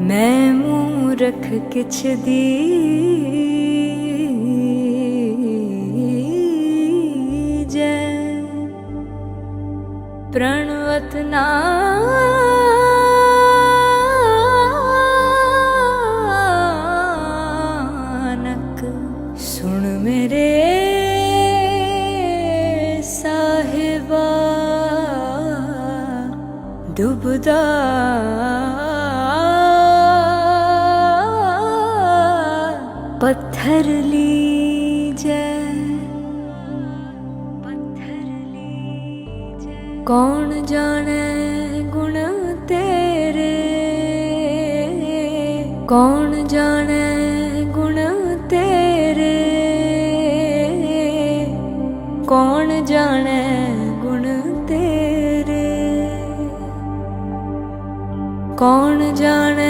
ਮੈਂ ਕਿਛ ਦੀ ਜੈ। ਪ੍ਰਣਵਤ ਨਾ ਸੁਣ ਮੇਰੇ ਸਾਹਿਬਾ ਡੁੱਬਦਾ ਪੱਥਰ ਲੀਜੈ ਪੱਥਰ ਲੀਜੈ ਕੌਣ ਜਾਣੈ ਗੁਣ ਤੇਰੇ ਕੌਣ ਜਾਣੈ ਗੁਣ ਤੇਰੇ ਕੌਣ ਜਾਣੈ ਗੁਣ ਤੇਰੇ ਕੌਣ ਜਾਣੈ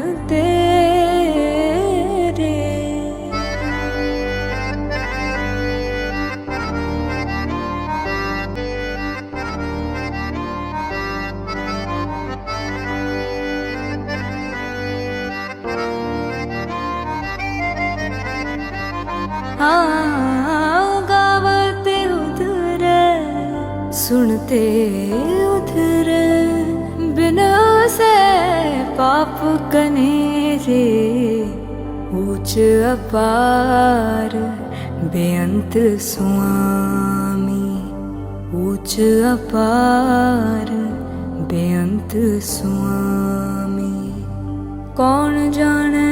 हाँ गावते उधर सुनते उधर बिना से पाप कने रे ऊंच अपार बेअंत सुआमी ऊंच अपार बेअंत सुआमी कौन जाने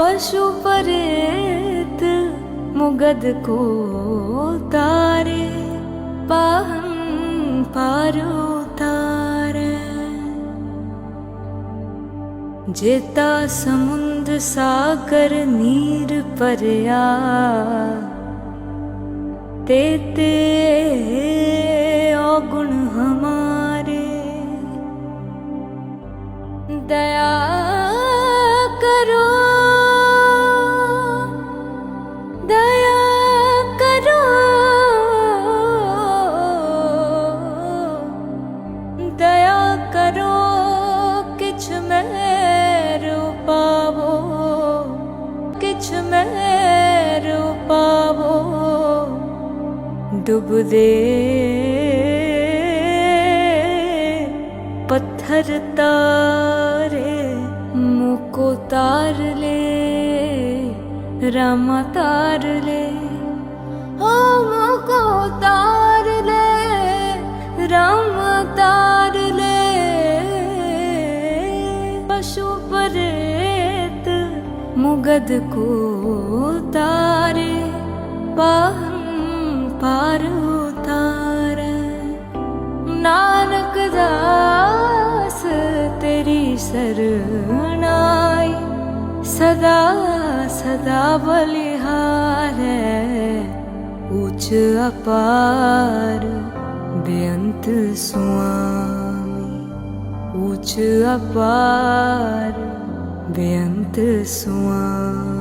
पशु परेत मुगद को तारे पाहन पारो तारे जेता समुंद सागर नीर परया तेते औगुण ਡੁੱਬਦੇ। ਪੱਥਰ ਤਾਰੇ ਮੁਕੋ ਤਾਰ ਲੈ, ਰਾਮ ਤਾਰ ਲੈ। ਓ ਮੁਕੋ ਤਾਰ ਲੈ, ਰਾਮ ਤਾਰ ਲੈ। ਪਸ਼ੂ ਪਰੇਤ ਮੁਗਦ ਕੋ ਤਾਰੇ ਪਾ ਪਾਰ ਉਤਾਰੈ। ਨਾਨਕ ਦਾਸ, ਤੇਰੀ ਸਰਣਾਈ ਸਦਾ ਸਦਾ ਬਲਿਹਾਰੈ ਉਚ ਅਪਾਰ, ਬੇਅੰਤ ਸੁਆਮੀ। ਉਚ ਅਪਾਰ, ਬੇਅੰਤ ਸੁਆਮੀ।